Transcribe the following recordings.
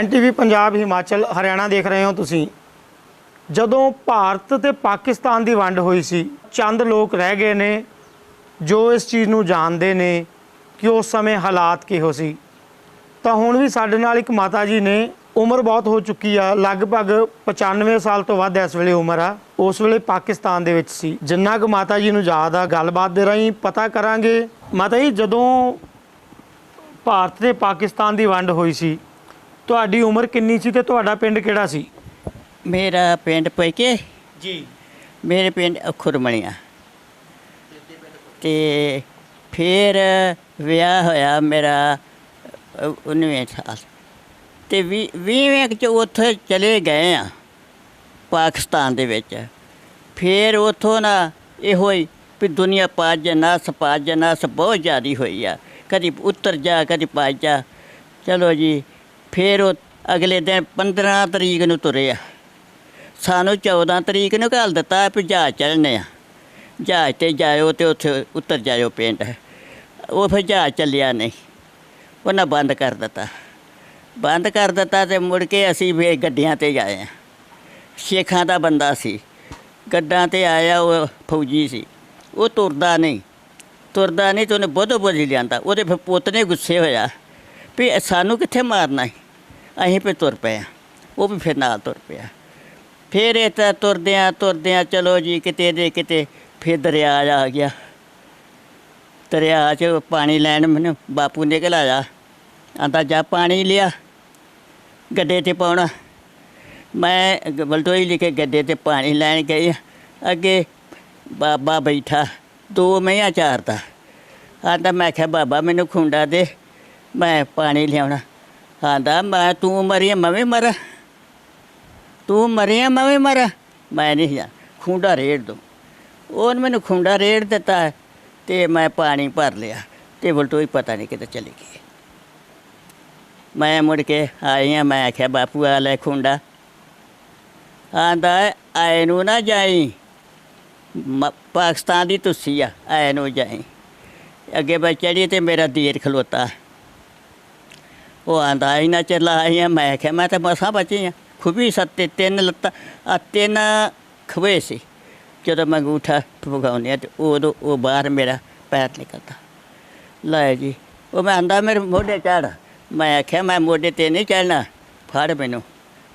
ਐਨਟੀਵੀ ਪੰਜਾਬ ਹਿਮਾਚਲ ਹਰਿਆਣਾ ਦੇਖ ਰਹੇ ਹੋ ਤੁਸੀਂ। ਜਦੋਂ ਭਾਰਤ ਤੇ ਪਾਕਿਸਤਾਨ ਦੀ ਵੰਡ ਹੋਈ ਸੀ, ਚੰਦ ਲੋਕ ਰਹਿ ਗਏ ਨੇ, ਜੋ ਇਸ ਚੀਜ਼ ਨੂੰ ਜਾਣਦੇ ਨੇ ਕਿ ਉਸ ਸਮੇਂ ਹਾਲਾਤ ਕਿਹੋ ਸੀ। ਤਾਂ ਹੁਣ ਵੀ ਸਾਡੇ ਨਾਲ ਇੱਕ ਮਾਤਾ ਜੀ ਨੇ, ਉਮਰ ਬਹੁਤ ਹੋ ਚੁੱਕੀ ਆ, ਲਗਭਗ 95 ਸਾਲ ਤੋਂ ਵੱਧ ਇਸ ਵੇਲੇ ਉਮਰ ਆ। ਉਸ ਵੇਲੇ ਪਾਕਿਸਤਾਨ ਦੇ ਵਿੱਚ ਸੀ। ਜਿੰਨਾ ਕੁ ਮਾਤਾ ਜੀ ਨੂੰ ਯਾਦ ਆ, ਗੱਲਬਾਤ ਦੇ ਰਾਹੀਂ ਪਤਾ ਕਰਾਂਗੇ। ਮਾਤਾ ਜੀ, ਜਦੋਂ ਭਾਰਤ ਤੇ ਪਾਕਿਸਤਾਨ ਦੀ ਵੰਡ ਹੋਈ ਸੀ ਤੁਹਾਡੀ ਉਮਰ ਕਿੰਨੀ ਸੀ ਤੇ ਤੁਹਾਡਾ ਪਿੰਡ ਕਿਹੜਾ ਸੀ? ਮੇਰਾ ਪਿੰਡ ਪਈਕੇ ਜੀ। ਮੇਰੇ ਪਿੰਡ ਖੁਰਮਣੀਆਂ ਤੇ ਫਿਰ ਵਿਆਹ ਹੋਇਆ ਮੇਰਾ 19 ਸਾਲ। ਤੇ 20ਵੇਂ ਚ ਉੱਥੇ ਚਲੇ ਗਏ ਆ ਪਾਕਿਸਤਾਨ ਦੇ ਵਿੱਚ। ਫਿਰ ਉਥੋਂ ਨਾ ਇਹੋ ਹੀ ਵੀ ਦੁਨੀਆ ਪਾਜ ਨਸ ਪਾਜ ਨਸ ਬਹੁਤ ਜ਼ਿਆਦੀ ਹੋਈ ਆ। ਕਦੀ ਉੱਤਰ ਜਾ ਕਦੀ ਪਾਜ ਜਾ। ਚਲੋ ਜੀ ਫਿਰ ਉਹ ਅਗਲੇ ਦਿਨ 15 ਤਰੀਕ ਨੂੰ ਤੁਰੇ ਆ। ਸਾਨੂੰ 14 ਤਰੀਕ ਨੂੰ ਘੱਲ ਦਿੱਤਾ ਵੀ ਜਹਾਜ਼ ਚੜ੍ਹਨੇ ਆ। ਜਹਾਜ਼ ਤੇ ਜਾਇਓ ਤੇ ਉੱਥੇ ਉੱਤਰ ਜਾਇਓ ਪਿੰਡ। ਉਹ ਫਿਰ ਜਹਾਜ਼ ਚੱਲਿਆ ਨਹੀਂ। ਉਹਨਾਂ ਬੰਦ ਕਰ ਦਿੱਤਾ। ਬੰਦ ਕਰ ਦਿੱਤਾ ਤੇ ਮੁੜ ਕੇ ਅਸੀਂ ਵੀ ਗੱਡੀਆਂ ਤੇ ਗਏ ਆ। ਸ਼ੇਖਾਂ ਦਾ ਬੰਦਾ ਸੀ। ਗੱਡਾਂ ਤੇ ਆਇਆ ਉਹ ਫੌਜੀ ਸੀ। ਉਹ ਤੁਰਦਾ ਨਹੀਂ। ਤੁਰਦਾ ਨਹੀਂ ਤੇ ਉਹਨੇ ਬੁੱਧ ਬੁੱਝ ਲਿਆਂਦਾ। ਉਹਦੇ ਫਿਰ ਪੁੱਤ ਨੇ ਗੁੱਸੇ ਹੋਇਆ ਵੀ ਸਾਨੂੰ ਕਿੱਥੇ ਮਾਰਨਾ ਹੈ ਅਸੀਂ ਵੀ ਤੁਰ ਪਏ ਆ ਉਹ ਵੀ ਫਿਰ ਨਾਲ ਤੁਰ ਪਿਆ। ਫਿਰ ਇਹ ਤਾਂ ਤੁਰਦਿਆਂ ਤੁਰਦਿਆਂ ਚਲੋ ਜੀ ਕਿਤੇ ਦੇ ਕਿਤੇ ਫਿਰ ਦਰਿਆ ਆ ਗਿਆ। ਦਰਿਆ 'ਚ ਪਾਣੀ ਲੈਣ ਮੈਨੂੰ ਬਾਪੂ ਨਿਕਲ ਆਇਆ। ਆਂਦਾ, ਜਾ ਪਾਣੀ ਲਿਆ, ਗੱਡੇ ਤੇ ਪਾਉਣਾ। ਮੈਂ ਬਲਟੋਈ ਲੈ ਕੇ ਗੱਡੇ ਤੇ ਪਾਣੀ ਲੈਣ ਗਈ। ਅੱਗੇ ਬਾਬਾ ਬੈਠਾ, ਦੋ ਮਈਆਂ ਚਾਰਦਾ। ਆਂਦਾ, ਮੈਂ ਕਿਹਾ, ਬਾਬਾ, ਮੈਨੂੰ ਖੁੰਡਾ ਦੇ, ਮੈਂ ਪਾਣੀ ਲਿਆਉਣਾ। ਆਂਦਾ, ਮੈਂ ਤੂੰ ਮਰੀ ਮੈਂ ਵੀ ਮਰ। ਤੂੰ ਮਰਿਆ, ਮੈਂ ਵੀ ਮਰ। ਮੈਂ ਨਹੀਂ ਜਾ, ਖੁੰਡਾ ਰੇੜ ਦੋ ਉਹਨੇ ਮੈਨੂੰ ਖੁੰਡਾ ਰੇੜ ਦਿੱਤਾ ਤੇ ਮੈਂ ਪਾਣੀ ਭਰ ਲਿਆ ਤੇ ਬਲਟੋਈ ਪਤਾ ਨਹੀਂ ਕਿਤੇ ਚਲੀ ਗਈ। ਮੈਂ ਮੁੜ ਕੇ ਆਈ ਹਾਂ ਮੈਂ ਆਖਿਆ, ਬਾਪੂ, ਆ ਲੈ ਖੁੰਡਾ। ਆਂਦਾ, ਆਏ ਨੂੰ ਨਾ ਜਾਈ। ਮ- ਪਾਕਿਸਤਾਨ ਦੀ ਤੁਸੀਂ ਆ, ਆਏ ਨੂੰ ਜਾਈ। ਅੱਗੇ ਮੈਂ ਚੜੀ ਤੇ ਮੇਰਾ ਦੀਰ ਖਲੋਤਾ। ਉਹ ਆਂਦਾ, ਇਨਾ ਚਲਾ ਲਾਈ ਹਾਂ ਮੈਂ ਆਖਿਆ, ਮੈਂ ਤਾਂ ਮਸਾਂ ਬਚੀ ਆ। ਖੁਬੀ ਸੱਤੇ ਤਿੰਨ ਲੱਤਾਂ ਆ ਤਿੰਨ ਖਵੇ ਸੀ। ਜਦੋਂ ਮੈਂ ਅੰਗੂਠਾ ਭਗਾਉਂਦੇ ਤੇ ਉਦੋਂ ਉਹ ਬਾਹਰ ਮੇਰਾ ਪੈਰ ਨਿਕਲਦਾ। ਲੈ ਜੀ, ਉਹ ਮੈਂ ਆਂਦਾ, ਮੇਰੇ ਮੋਢੇ ਚੜ ਮੈਂ ਆਖਿਆ, ਮੈਂ ਮੋਢੇ ਤੇ ਨਹੀਂ ਚੜਨਾ ਫੜ ਮੈਨੂੰ।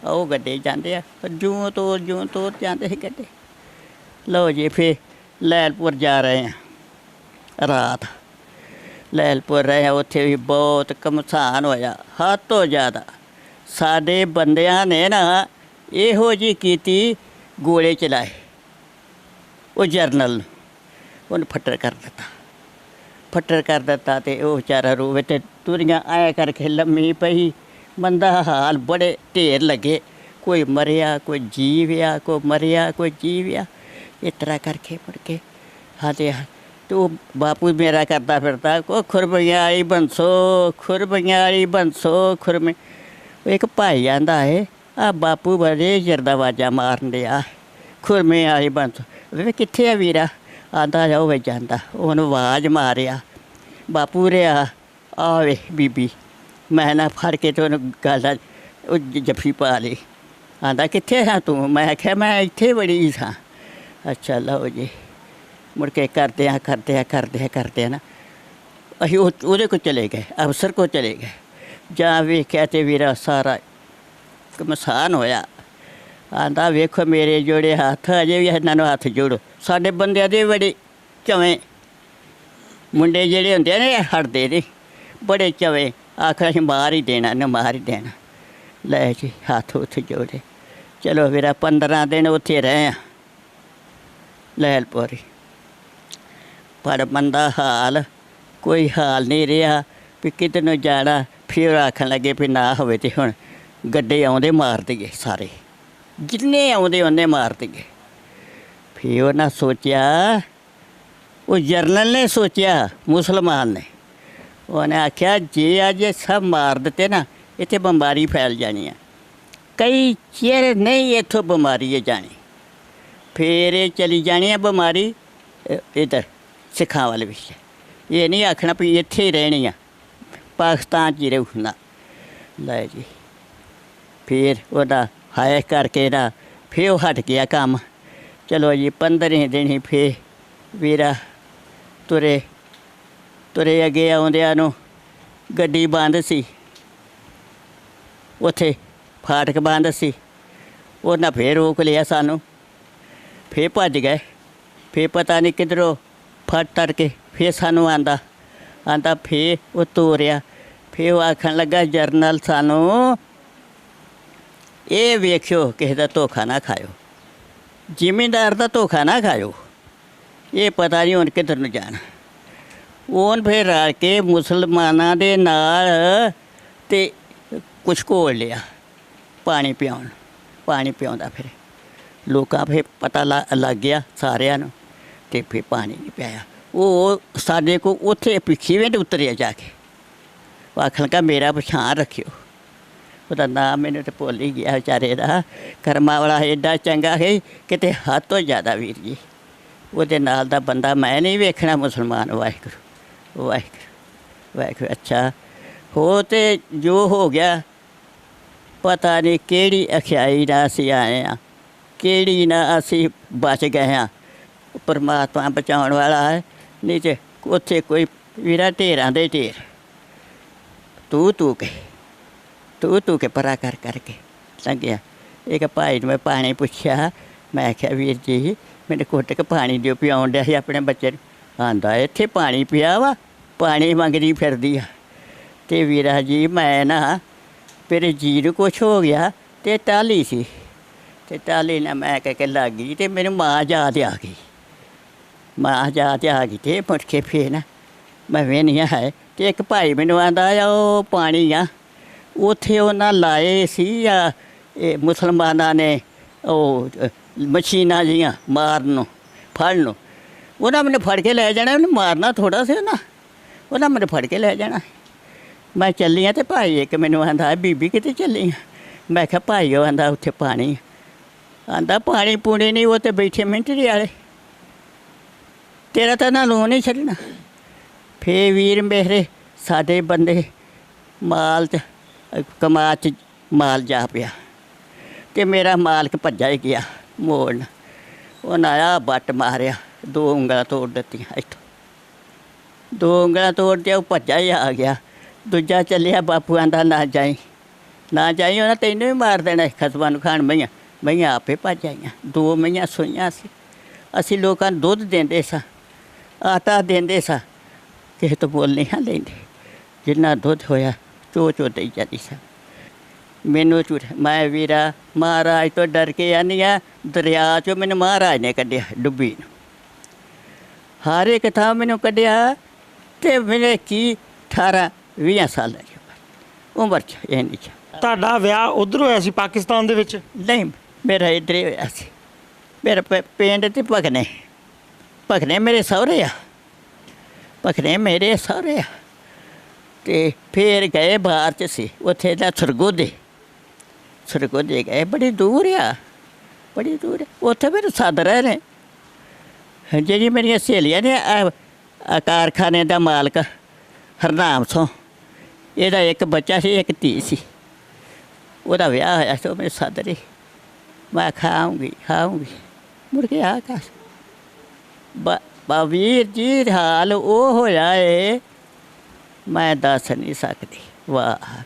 ਉਹ ਗੱਡੇ ਜਾਂਦੇ ਆ ਜੂੰ ਤੋਰ ਜੂੰ ਤੋਰ ਜਾਂਦੇ ਸੀ ਗੱਡੇ। ਲਓ ਜੀ ਫੇ ਲੈਲਪੁਰ ਜਾ ਰਹੇ ਆ, ਰਾਤ। ਲੈਲਪੁਰ ਰਹੇ ਉੱਥੇ ਵੀ ਬਹੁਤ ਕਮਸਾਨ ਹੋਇਆ, ਹੱਦ ਤੋਂ ਜ਼ਿਆਦਾ। ਸਾਡੇ ਬੰਦਿਆਂ ਨੇ ਨਾ ਇਹੋ ਜੀ ਕੀਤੀ, ਗੋਲੇ ਚਲਾਏ, ਉਹ ਜਰਨਲ ਨੂੰ, ਉਹਨੂੰ ਫੱਟਰ ਕਰ ਦਿੱਤਾ। ਫੱਟਰ ਕਰ ਦਿੱਤਾ ਤੇ ਉਹ ਵਿਚਾਰਾ ਰੋਵੇ ਤੇ ਤੁਰੀਆਂ ਆਇਆ ਕਰਕੇ ਲੰਮੀ ਪਈ, ਬੰਦਾ ਹਾਲ ਬੜੇ ਢੇਰ ਲੱਗੇ। ਕੋਈ ਮਰਿਆ, ਕੋਈ ਜੀਵਿਆ, ਕੋਈ ਮਰਿਆ, ਕੋਈ ਜੀਵਿਆ, ਇਸ ਤਰ੍ਹਾਂ ਕਰਕੇ ਮੁੜ ਕੇ ਹਾਤੇ ਤੇ ਉਹ ਬਾਪੂ ਮੇਰਾ ਕਰਦਾ ਫਿਰਦਾ, ਉਹ ਖੁਰਬਈਆਂ ਆਈ ਬੰਸੋ ਖੁਰਬਈਆਂ ਆਈ ਬੰਸੋ, ਖੁਰਮੇ। ਇੱਕ ਭਾਈ ਆਂਦਾ ਏ ਆ ਬਾਪੂ ਬੜੇ ਚਿਰ ਦਾ ਵਾਜਾ ਮਾਰਨ ਡਿਆ ਖੁਰਮੇ ਵਾਲੀ ਬੰਸੋ। ਵੇ ਕਿੱਥੇ ਆ ਵੀਰਾ? ਆਂਦਾ ਜਾਓ ਵੇ ਜਾਂਦਾ ਉਹਨੂੰ ਆਵਾਜ਼ ਮਾਰਿਆ, ਬਾਪੂ ਰਿਆ ਆਵੇ ਬੀਬੀ, ਮੈਂ ਨਾ ਫੜ ਕੇ ਤੇ ਉਹਨੂੰ ਗੱਲ ਉਹ ਜੱਫੀ ਪਾ ਲਈ। ਆਂਦਾ, ਕਿੱਥੇ ਹੈ ਤੂੰ? ਮੈਂ ਆਖਿਆ, ਮੈਂ ਇੱਥੇ ਬੜੀ ਸਾਂ। ਅੱਛਾ, ਲਓ ਜੀ। ਮੁੜ ਕੇ ਕਰਦੇ ਆ ਕਰਦੇ ਆ ਕਰਦੇ ਆ ਕਰਦੇ ਆ ਨਾ। ਅਸੀਂ ਉਹ, ਉਹਦੇ ਕੋਲ ਚਲੇ ਗਏ, ਅਫਸਰ ਕੋਲ ਚਲੇ ਗਏ। ਜਾਂ ਵੇਖਿਆ ਤੇ ਵੀਰਾ ਸਾਰਾ ਕਮਸਾਨ ਹੋਇਆ। ਆਂਦਾ, ਵੇਖੋ ਮੇਰੇ ਜੋੜੇ ਹੱਥ ਅਜੇ ਵੀ ਇਹਨਾਂ ਨੂੰ ਹੱਥ ਜੋੜੋ। ਸਾਡੇ ਬੰਦਿਆਂ ਦੇ ਬੜੇ ਚਵੇਂ ਮੁੰਡੇ ਜਿਹੜੇ ਹੁੰਦੇ ਆ ਨਾ, ਇਹ ਹਟਦੇ ਨੇ। ਬੜੇ ਚਵੇਂ ਆਖਰ ਅਸੀਂ ਮਾਰ ਹੀ ਦੇਣਾ ਨਾ ਮਾਰ ਹੀ ਦੇਣਾ। ਲੈ ਜੀ, ਹੱਥ ਉੱਥੇ ਜੋੜੇ। ਚਲੋ ਵੀਰਾ 15 ਦਿਨ ਉੱਥੇ ਰਹੇ ਆ। ਲੈਲਪੁਰੀ ਪਰ ਮੰਦਾ ਹਾਲ ਕੋਈ ਹਾਲ ਨਹੀਂ ਰਿਹਾ ਵੀ ਕਿਤੇ ਨੂੰ ਜਾਣਾ ਫਿਰ ਆਖਣ ਲੱਗੇ ਵੀ ਨਾ ਹੋਵੇ ਤੇ ਹੁਣ ਗੱਡੇ ਆਉਂਦੇ ਮਾਰ ਦਈਏ ਸਾਰੇ। ਜਿੰਨੇ ਆਉਂਦੇ ਉਹਨੇ ਮਾਰ ਦਈਏ। ਫਿਰ ਉਹਨਾਂ ਸੋਚਿਆ ਉਹ ਜਰਨਲ ਨੇ ਸੋਚਿਆ ਮੁਸਲਮਾਨ ਨੇ। ਉਹਨੇ ਆਖਿਆ ਜੇ ਅੱਜ ਇਹ ਸਭ ਮਾਰ ਦਿੱਤੇ ਨਾ ਇੱਥੇ ਬਿਮਾਰੀ ਫੈਲ ਜਾਣੀ ਆ। ਕਈ ਚਿਰ ਨਹੀਂ ਇੱਥੋਂ ਬਿਮਾਰੀ ਇਹ ਜਾਣੀ। ਫੇਰ ਇਹ ਚਲੀ ਜਾਣੀ ਆ ਬਿਮਾਰੀ ਅ, ਇੱਧਰ। ਸਿੱਖਾਂ ਵਾਲੇ ਵਿੱਚ ਇਹ ਨਹੀਂ ਆਖਣਾ ਵੀ ਇੱਥੇ ਹੀ ਰਹਿਣੀ ਆ ਪਾਕਿਸਤਾਨ 'ਚ ਹੀ ਰਹੂ ਨਾ ਲੈ ਜੀ ਫਿਰ ਉਹਦਾ ਹਾਇ ਕਰਕੇ ਨਾ ਫਿਰ ਉਹ ਹਟ ਗਿਆ ਕੰਮ ਚਲੋ ਜੀ 15 ਦਿਨ ਹੀ ਫੇ ਵੀਰਾ ਤੁਰੇ ਤੁਰੇ ਅੱਗੇ ਆਉਂਦਿਆਂ ਨੂੰ ਗੱਡੀ ਬੰਦ ਸੀ ਉੱਥੇ ਫਾਟਕ ਬੰਦ ਸੀ ਉਹਨਾਂ ਫੇਰ ਰੋਕ ਲਿਆ ਸਾਨੂੰ ਫੇਰ ਭੱਜ ਗਏ ਫੇਰ ਪਤਾ ਨਹੀਂ ਕਿਧਰੋਂ ਫੜ ਤਰ ਕੇ ਫੇਰ ਸਾਨੂੰ ਆਂਦਾ ਆਂਦਾ ਫੇਰ ਉਹ ਤੋਰਿਆ। ਫੇਰ ਉਹ ਆਖਣ ਲੱਗਾ, ਜਰਨਲ, ਸਾਨੂੰ ਇਹ ਵੇਖਿਓ, ਕਿਸੇ ਦਾ ਧੋਖਾ ਨਾ ਖਾਇਓ। ਜ਼ਿਮੀਂਦਾਰ ਦਾ ਧੋਖਾ ਨਾ ਖਾਇਓ। ਇਹ ਪਤਾ ਨਹੀਂ ਹੁਣ ਕਿੱਧਰ ਨੂੰ ਜਾਣਾ। ਉਹਨ ਫੇਰ ਰਲ ਕੇ ਮੁਸਲਮਾਨਾਂ ਦੇ ਨਾਲ ਤੇ ਕੁਛ ਘੋਲ ਲਿਆ, ਪਾਣੀ ਪਿਆਉਣ, ਪਾਣੀ ਪਿਆਉਂਦਾ ਫਿਰ। ਲੋਕਾਂ ਫੇ ਪਤਾ ਲ- ਲੱਗ ਗਿਆ ਸਾਰਿਆਂ ਨੂੰ। ਤੇ ਫੇ ਪਾਣੀ ਨਹੀਂ ਪਿਆਇਆ। ਉਹ ਸਾਡੇ ਕੋ ਉੱਥੇ ਪਿੱਛੇ ਤੇ ਉਤਰਿਆ ਜਾ ਕੇ। ਉਹ ਆਖਣ ਕਾ ਮੇਰਾ ਪਛਾਣ ਰੱਖਿਓ। ਉਹਦਾ ਨਾਮ ਮੈਨੂੰ ਤੇ ਭੁੱਲ ਹੀ ਗਿਆ ਵਿਚਾਰੇ ਦਾ। ਕਰਮਾ ਵਾਲਾ ਐਡਾ ਚੰਗਾ ਹੈ ਕਿਤੇ ਹੱਦ ਤੋਂ ਜ਼ਿਆਦਾ ਵੀਰ ਜੀ। ਉਹਦੇ ਨਾਲ ਦਾ ਬੰਦਾ ਮੈਂ ਨਹੀਂ ਵੇਖਣਾ ਮੁਸਲਮਾਨ, ਵਾਹਿਗੁਰੂ ਵਾਹਿਗੁਰੂ ਵਾਹਿਗੁਰੂ, ਅੱਛਾ। ਹੋ ਤੇ ਜੋ ਹੋ ਗਿਆ, ਪਤਾ ਨਹੀਂ ਕਿਹੜੀ ਅਖਿਆਈ ਨਾਲ ਅਸੀਂ ਆਏ ਆ ਕਿਹੜੀ ਨਾ ਅਸੀਂ ਬਚ ਗਏ ਆ ਪਰਮਾਤਮਾ ਬਚਾਉਣ ਵਾਲਾ ਹੈ। ਨਹੀਂ ਤੇ ਉੱਥੇ ਕੋਈ ਵੀਰਾ ਢੇਰਾਂ ਦੇ ਢੇਰ। ਤੂੰ ਤੂੰ ਕੇ, ਤੂੰ ਤੂੰ ਕੇ ਪਰਾ ਕਰ ਕਰਕੇ। ਲੰਘਿਆ ਇੱਕ ਭਾਈ ਨੂੰ ਮੈਂ ਪਾਣੀ ਪੁੱਛਿਆ, ਮੈਂ ਕਿਹਾ, ਵੀਰ ਜੀ, ਮੈਨੂੰ ਘੁੱਟ ਕੇ ਪਾਣੀ ਦਿਓ, ਪਿਆਉਣ ਡਿਆ ਸੀ ਆਪਣੇ ਬੱਚੇ ਨੂੰ। ਆਂਦਾ, ਇੱਥੇ ਪਾਣੀ ਪਿਆ ਵਾ, ਪਾਣੀ ਮੰਗਦੀ ਫਿਰਦੀ ਆ। ਤੇ ਵੀਰਾ ਜੀ, ਮੈਂ ਨਾ ਮੇਰੇ ਜੀ ਨੂੰ ਕੁਛ ਹੋ ਗਿਆ ਤੇ ਟਾਲੀ ਸੀ। ਤੇ ਟਾਲੀ ਨਾ ਮੈਂ ਕਹਿ ਕੇ ਲੱਗ ਗਈ ਤੇ ਮੈਨੂੰ ਮਾਂ ਯਾਦ ਆ ਗਈ। ਮਾਂ ਯਾਦ ਆ ਗਈ ਤੇ ਮੁੜ ਕੇ ਫੇਰ ਨਾ, ਮੈਂ ਵੇਖਿਆ ਹੈ, ਤੇ ਇੱਕ ਭਾਈ ਮੈਨੂੰ ਆਂਦਾ ਆ, ਉਹ ਪਾਣੀ ਆ, ਉੱਥੇ ਉਹਨਾਂ ਲਾਏ ਸੀ ਆ, ਇਹ ਮੁਸਲਮਾਨਾਂ ਨੇ ਉਹ ਮਸ਼ੀਨਾਂ ਜੀਆਂ ਮਾਰਨ ਨੂੰ, ਫੜਨ ਨੂੰ। ਉਹਨਾਂ ਮੈਨੂੰ ਫੜ ਕੇ ਲੈ ਜਾਣਾ, ਉਹਨੂੰ ਮਾਰਨਾ ਥੋੜਾ ਸੀ ਨਾ, ਉਹਨਾਂ ਮੈਨੂੰ ਫੜ ਕੇ ਲੈ ਜਾਣਾ। ਮੈਂ ਚੱਲੀ ਆ ਤੇ ਭਾਈ ਇੱਕ ਮੈਨੂੰ ਆਂਦਾ, ਬੀਬੀ ਕਿਤੇ ਚੱਲੀ ਆ? ਮੈਂ ਕਿਹਾ ਭਾਈ ਉਹ ਆਂਦਾ, ਉੱਥੇ ਪਾਣੀ ਆਂਦਾ, ਪਾਣੀ ਪੂਣੀ ਨਹੀਂ, ਉਹ ਤੇ ਬੈਠੇ ਮਿੰਟਰੀ ਵਾਲੇ। ਤੇਰਾ ਤਾਂ ਨਾ ਲੋ ਨਹੀਂ ਛੱਡਣਾ। ਫੇ ਵੀਰ ਮੇਰੇ ਸਾਡੇ ਬੰਦੇ ਮਾਲ ਚ ਕਮਾ ਚ ਮਾਲ ਜਾ ਪਿਆ। ਤੇ ਮੇਰਾ ਮਾਲਕ ਭੱਜਾ ਹੀ ਗਿਆ ਮੋੜਨ। ਉਹਨਾਂ ਆਇਆ ਬੱਟ ਮਾਰਿਆ, ਦੋ ਉਂਗਲਾਂ ਤੋੜ ਦਿੱਤੀਆਂ ਇੱਥੋਂ। ਦੋ ਉਂਗਲਾਂ ਤੋੜ ਕੇ ਉਹ ਭੱਜਾ ਹੀ ਆ ਗਿਆ। ਦੂਜਾ ਚੱਲਿਆ ਬਾਪੂ ਆਂਦਾ ਨਾ ਜਾਈ। ਨਾ ਜਾਈ ਉਹਨਾਂ ਤੈਨੂੰ ਵੀ ਮਾਰ ਦੇਣਾ ਖਸਬਾਂ ਨੂੰ ਖਾਣ ਮਈਆਂ। ਮਈਆਂ ਆਪੇ ਭੱਜ ਆਈਆਂ, ਦੋ ਮਈਆਂ ਸੋਈਆਂ ਸੀ। ਅਸੀਂ ਲੋਕਾਂ ਨੂੰ ਦੁੱਧ ਦਿੰਦੇ ਸਾਂ। ਆਟਾ ਦਿੰਦੇ ਸਾਂ। ਕਿਸੇ ਤੋਂ ਬੋਲ ਨਹੀਂ ਹਾਂ ਲੈਂਦੇ। ਜਿੰਨਾ ਦੁੱਧ ਹੋਇਆ ਚੋ ਚੋ ਦੇਈ ਜਾਂਦੀ ਸਾਂ। ਮੈਨੂੰ ਝੂਠ ਮੈਂ ਵੀਰਾ ਮਹਾਰਾਜ ਤੋਂ ਡਰ ਕੇ ਆਨੀ ਆ ਦਰਿਆ ਚੋਂ ਮੈਨੂੰ ਮਹਾਰਾਜ ਨੇ ਕੱਢਿਆ ਡੁੱਬੀ ਨੂੰ। ਹਰ ਇੱਕ ਥਾਂ ਮੈਨੂੰ ਕੱਢਿਆ ਤੇ ਮੇਰੇ ਕੀ 18 20 ਸਾਲ ਦੀ ਉਮਰ। ਉਮਰ ਚ ਇਹ ਨਹੀਂ ਚ ਤੁਹਾਡਾ ਵਿਆਹ ਉਧਰ ਹੋਇਆ ਸੀ ਪਾਕਿਸਤਾਨ ਦੇ ਵਿੱਚ? ਨਹੀਂ ਮੇਰਾ ਇੱਧਰ ਹੀ ਹੋਇਆ ਸੀ। ਮੇਰਾ ਪਿੰਡ ਤੇ ਭਗਨੇ। ਭਗਨੇ ਮੇਰੇ ਸਹੁਰੇ ਆ ਭਖਨੇ ਮੇਰੇ ਸਹੁਰੇ ਆ ਤੇ ਫੇਰ ਗਏ ਬਾਹਰ ਚ ਸੀ, ਉੱਥੇ ਦਾ ਸਰਗੋਦੇ। ਸਰਗੋਦੇ ਗਏ, ਬੜੀ ਦੂਰ ਆ, ਬੜੀ ਦੂਰ ਆ। ਉੱਥੇ ਮੇਰੇ ਸੱਦ ਰਹੇ ਨੇ। ਜਿਹੜੀ ਮੇਰੀਆਂ ਸਹੇਲੀਆਂ ਨੇ, ਆਹ- ਆਹ ਕਾਰਖਾਨੇ ਦਾ ਮਾਲਕ, ਹਰਨਾਮ ਸਿੰਘ ਇਹਦਾ ਇੱਕ ਬੱਚਾ ਸੀ, ਇੱਕ ਧੀ ਸੀ। ਉਹਦਾ ਵਿਆਹ ਹੋਇਆ ਸੀ, ਉਹ ਮੇਰੇ ਸੱਦ ਰਹੀ। ਮੈਂ ਖਾਉਂਗੀ ਖਾਉਂਗੀ ਮੁੜ ਕੇ ਆ ਕਾ ਬਾ ਵੀਰ ਜੀ, ਹਾਲ ਉਹ ਹੋਇਆ ਏ। ਮੈਂ ਦੱਸ ਨਹੀਂ ਸਕਦੀ। ਵਾਹ।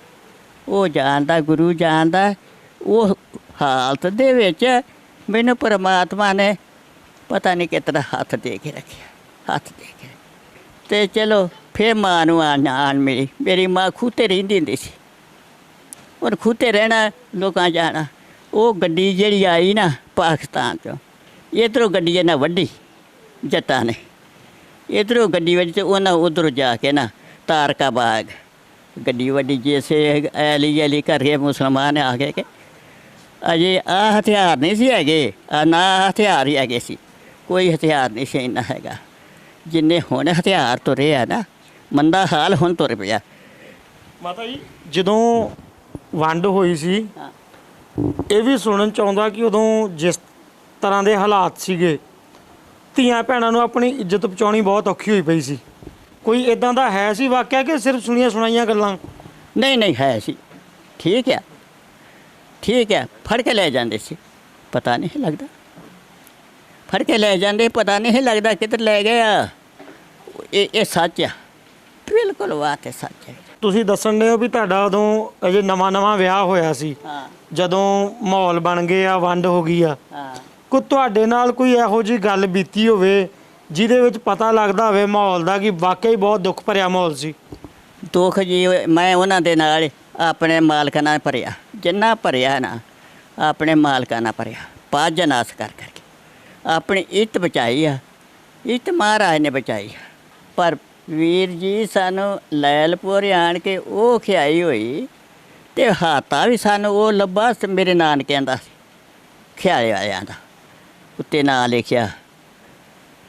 ਉਹ ਜਾਣਦਾ, ਗੁਰੂ ਜਾਣਦਾ। ਉਹ ਹਾਲਤ ਦੇ ਵਿੱਚ ਮੈਨੂੰ ਪਰਮਾਤਮਾ ਨੇ ਪਤਾ ਨਹੀਂ ਕਿਤਨਾ ਹੱਥ ਦੇ ਕੇ ਰੱਖਿਆ। ਹੱਥ ਦੇ ਕੇ। ਤੇ ਚਲੋ, ਫੇਰ ਮਾਂ ਨੂੰ ਆਣ ਆਣ ਮੇਰੀ ਮੇਰੀ ਮਾਂ ਖੂਤੇ ਰਹਿੰਦੀ ਹੁੰਦੀ ਸੀ। ਔਰ ਖੂਤੇ ਰਹਿਣਾ, ਲੋਕਾਂ ਜਾਣਾ। ਉਹ ਗੱਡੀ ਜਿਹੜੀ ਆਈ ਨਾ ਪਾਕਿਸਤਾਨ ਚੋਂ, ਇਧਰੋਂ ਗੱਡੀ ਇਹਨਾਂ ਵੱਡੀ ਜੱਟਾਂ ਨੇ। ਇਧਰੋਂ ਗੱਡੀ ਵੱਡੀ ਤੇ ਉਹਨਾਂ ਉਧਰੋਂ ਜਾ ਕੇ ਨਾ ਤਾਰਕਾ ਬਾਗ। ਗੱਡੀ ਵੱਡੀ ਜੈਸੇ ਐਲੀ ਐਲੀ ਕਰਕੇ ਮੁਸਲਮਾਨ ਆ ਗਏ ਕਿ ਅਜੇ ਆ ਹਥਿਆਰ ਨਹੀਂ ਸੀ ਹੈਗੇ ਆ ਨਾ ਹਥਿਆਰ ਹੀ ਹੈਗੇ ਸੀ। ਕੋਈ ਹਥਿਆਰ ਨਹੀਂ ਸੀ ਇੰਨਾ ਹੈਗਾ। ਜਿੰਨੇ ਹੁਣ ਹਥਿਆਰ ਤੁਰੇ ਆ ਨਾ ਮੰਦਾ ਹਾਲ ਹੁਣ ਤੁਰ ਪਿਆ। ਮਾਤਾ ਜੀ ਜਦੋਂ ਵੰਡ ਹੋਈ ਸੀ। ਇਹ ਵੀ ਸੁਣਨ ਚ ਆਉਂਦਾ ਕਿ ਉਦੋਂ ਜਿਸ ਤਰ੍ਹਾਂ ਦੇ ਹਾਲਾਤ ਸੀਗੇ ਧੀਆਂ ਭੈਣਾਂ ਨੂੰ ਆਪਣੀ ਇੱਜ਼ਤ ਬਚਾਉਣੀ ਬਹੁਤ ਔਖੀ ਹੋਈ ਪਈ ਸੀ। ਕੋਈ ਇਦਾਂ ਦਾ ਹੈ ਸੀ ਵਾਕਿਆ ਕਿ ਸਿਰਫ ਸੁਣੀਆਂ ਸੁਣਾਈਆਂ ਗੱਲਾਂ? ਨਹੀਂ ਨਹੀਂ ਹੈ ਸੀ। ਠੀਕ ਆ। ਠੀਕ ਹੈ ਫੜ ਕੇ ਲੈ ਜਾਂਦੇ ਸੀ। ਪਤਾ ਨਹੀਂ ਲੱਗਦਾ। ਫੜ ਕੇ ਲੈ ਜਾਂਦੇ ਪਤਾ ਨਹੀਂ ਲੱਗਦਾ ਕਿੱਧਰ ਲੈ ਗਿਆ ਇਹ ਇਹ ਸੱਚ ਆ। ਬਿਲਕੁਲ ਬਾਤ ਹੈ ਸੱਚ ਹੈ ਤੁਸੀਂ ਦੱਸਣ ਦੇ ਹੋ ਵੀ ਤੁਹਾਡਾ ਉਦੋਂ ਅਜੇ ਨਵਾਂ ਨਵਾਂ ਵਿਆਹ ਹੋਇਆ ਸੀ। ਹਾਂ। ਜਦੋਂ ਮਾਹੌਲ ਬਣ ਗਏ ਆ ਵੰਡ ਹੋ ਗਈ ਆ। ਹਾਂ। ਕੋ ਤੁਹਾਡੇ ਨਾਲ ਕੋਈ ਇਹੋ ਜੀ ਗੱਲ ਬੀਤੀ ਹੋਵੇ, ਜਿਹਦੇ ਵਿੱਚ ਪਤਾ ਲੱਗਦਾ ਹੋਵੇ ਮਾਹੌਲ ਦਾ ਕਿ ਵਾਕਈ ਬਹੁਤ ਦੁੱਖ ਭਰਿਆ ਮਾਹੌਲ ਸੀ। ਦੁੱਖ ਜੀ, ਮੈਂ ਉਹਨਾਂ ਦੇ ਨਾਲ ਆਪਣੇ ਮਾਲਕਾਂ ਨਾਲ ਭਰਿਆ। ਜਿੰਨਾ ਭਰਿਆ ਨਾ, ਆਪਣੇ ਮਾਲਕਾਂ ਨਾਲ ਭਰਿਆ। ਪਾਜ ਜਨਾਸ ਕਰ ਕਰਕੇ। ਆਪਣੀ ਇੱਤ ਬਚਾਈ ਆ। ਇੱਤ ਮਹਾਰਾਜ ਨੇ ਬਚਾਈ ਪਰ ਵੀਰ ਜੀ ਸਾਨੂੰ ਲੈਲਪੁਰ ਆਣ ਕੇ ਉਹ ਖਿਆਈ ਹੋਈ ਤੇ ਹਾਤਾ ਵੀ ਸਾਨੂੰ ਉਹ ਲੱਭਾ ਮੇਰੇ ਨਾਨਕਿਆਂ ਦਾ ਸੀ ਖਿਆਲੇ ਦਾ ਉੱਤੇ ਨਾਂ ਲਿਖਿਆ।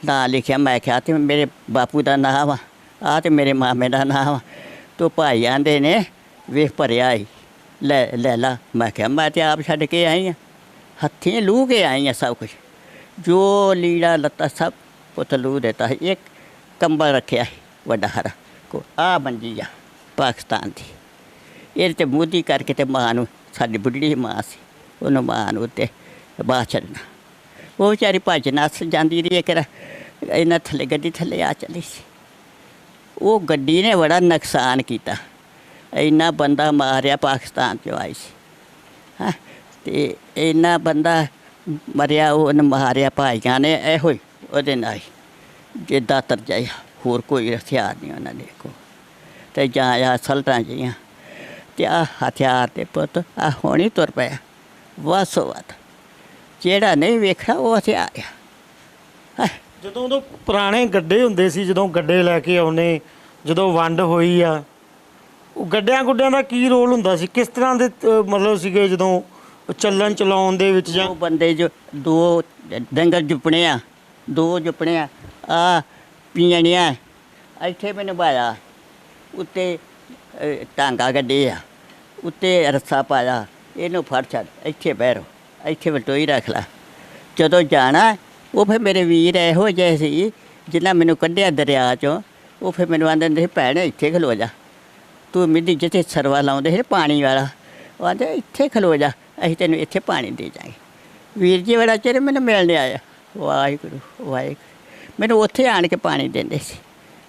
ਨਾਂ ਲਿਖਿਆ, ਮੈਂ ਕਿਹਾ ਤੇ ਮੇਰੇ ਬਾਪੂ ਦਾ ਨਾਂ ਵਾ ਆ ਤੇ ਮੇਰੇ ਮਾਮੇ ਦਾ ਨਾਂ ਵਾ। ਤੋ ਭਾਈ ਆਂਦੇ ਨੇ, ਵੇਖ ਭਰਿਆ ਈ, ਲੈ ਲੈ ਲਾ। ਮੈਂ ਕਿਹਾ, ਮੈਂ ਤੇ ਆਪ ਛੱਡ ਕੇ ਆਈ ਆ। ਹੱਥੀਂ ਲੂ ਕੇ ਆਈ ਆ ਸਭ ਕੁਝ ਜੋ ਲੀੜਾ ਲੱਤਾ ਸਭ ਪੁੱਤ ਲੂ ਦਿੱਤਾ ਸੀ। ਇੱਕ ਕੰਬਲ ਰੱਖਿਆ ਸੀ, ਵੱਡਾ ਹਰਾ, ਕੋ ਆ ਮੰਜੀ ਆ, ਪਾਕਿਸਤਾਨ ਦੀ। ਇਹ ਤੇ ਮੋਦੀ ਕਰਕੇ ਤੇ ਮਾਂ ਨੂੰ, ਸਾਡੀ ਬੁੱਢੀ ਮਾਂ ਸੀ, ਉਹਨੂੰ ਮਾਂ ਨੂੰ ਉੱਤੇ ਬਾਹਰ ਛੱਡਣਾ ਉਹ ਵਿਚਾਰੀ ਭੱਜ ਨੱਸ ਜਾਂਦੀ ਰਹੀ ਕਿ ਇਹਨਾਂ ਥੱਲੇ ਗੱਡੀ ਥੱਲੇ ਆ ਚਲੀ ਸੀ। ਉਹ ਗੱਡੀ ਨੇ ਬੜਾ ਨੁਕਸਾਨ ਕੀਤਾ। ਇੰਨਾ ਬੰਦਾ ਮਾਰਿਆ ਪਾਕਿਸਤਾਨ ਚੋਂ ਆਈ ਸੀ। ਹਾਂ, ਤੇ ਇੰਨਾ ਬੰਦਾ ਮਰਿਆ, ਉਹਨੇ ਮਾਰਿਆ ਭਾਈਆਂ ਨੇ ਇਹੋ ਹੀ ਉਹਦੇ ਨਾਲ ਹੀ। ਜਿੱਦਾਂ ਤਰਜਾਇਆ ਹੋਰ ਕੋਈ ਹਥਿਆਰ ਨਹੀਂ ਉਹਨਾਂ ਦੇ ਕੋਲ। ਤੇ ਜਾਂ ਆ ਸਲਟਾਂ ਜੀਆਂ ਤੇ ਆ ਹਥਿਆਰ ਤੇ ਪੁੱਤ ਆ ਹੋਣੀ ਤੁਰ ਪਿਆ। ਵਾਸੋ ਵਾਤ ਜਿਹੜਾ ਨਹੀਂ ਵੇਖਿਆ ਉਹ ਹਥਿਆਰ ਆ ਹੈਂ, ਜਦੋਂ ਉਦੋਂ ਪੁਰਾਣੇ ਗੱਡੇ ਹੁੰਦੇ ਸੀ ਜਦੋਂ ਗੱਡੇ ਲੈ ਕੇ ਆਉਨੇ ਜਦੋਂ ਵੰਡ ਹੋਈ ਆ ਉਹ ਗੱਡਿਆਂ ਗੁੱਡਿਆਂ ਦਾ ਕੀ ਰੋਲ ਹੁੰਦਾ ਸੀ? ਕਿਸ ਤਰ੍ਹਾਂ ਦੇ ਮਤਲਬ ਸੀਗੇ ਜਦੋਂ ਚੱਲਣ ਚਲਾਉਣ ਦੇ ਵਿੱਚ ਜਾਂ ਉਹ ਬੰਦੇ ਜੋ ਦੋ ਡੰਗਰ ਜੁਪਣੇ ਆ ਦੋ ਜੁਪਣੇ ਆ ਆ ਪੀਣੀਆਂ ਇੱਥੇ ਮੈਨੂੰ ਬਾਇਆ ਉੱਤੇ ਟਾਂਗਾ ਗੱਡੇ ਆ ਉੱਤੇ ਰੱਸਾ ਪਾਇਆ ਇਹਨੂੰ ਫੜ ਛੱਡ ਇੱਥੇ ਬਹਿ ਰੋ। ਇੱਥੇ ਵਟੋਈ ਰੱਖ ਲਾ। ਜਦੋਂ ਜਾਣਾ, ਉਹ ਫਿਰ ਮੇਰੇ ਵੀਰ ਇਹੋ ਜਿਹੇ ਸੀ, ਜਿਨ੍ਹਾਂ ਮੈਨੂੰ ਕੱਢਿਆ ਦਰਿਆ ਚੋਂ। ਉਹ ਫਿਰ ਮੈਨੂੰ ਆਂਦੇ ਹੁੰਦੇ ਸੀ, ਭੈਣ, ਇੱਥੇ ਖਲੋ ਜਾ। ਤੂੰ ਮਿੱਦੀ ਜਿੱਥੇ ਸਰਵਾ ਲਾਉਂਦੇ ਸੀ ਪਾਣੀ ਵਾਲਾ, ਉਹ ਆਂਦੇ, ਇੱਥੇ ਖਲੋ ਜਾ, ਅਸੀਂ ਤੈਨੂੰ ਇੱਥੇ ਪਾਣੀ ਦੇ ਜਾਵਾਂਗੇ ਵੀਰ ਜੀ, ਬੜਾ ਚਿਰ ਮੈਨੂੰ ਮਿਲਣ ਆਇਆ। ਵਾਹਿਗੁਰੂ ਵਾਹਿਗੁਰੂ। ਮੈਨੂੰ ਉੱਥੇ ਆਣ ਕੇ ਪਾਣੀ ਦਿੰਦੇ ਸੀ।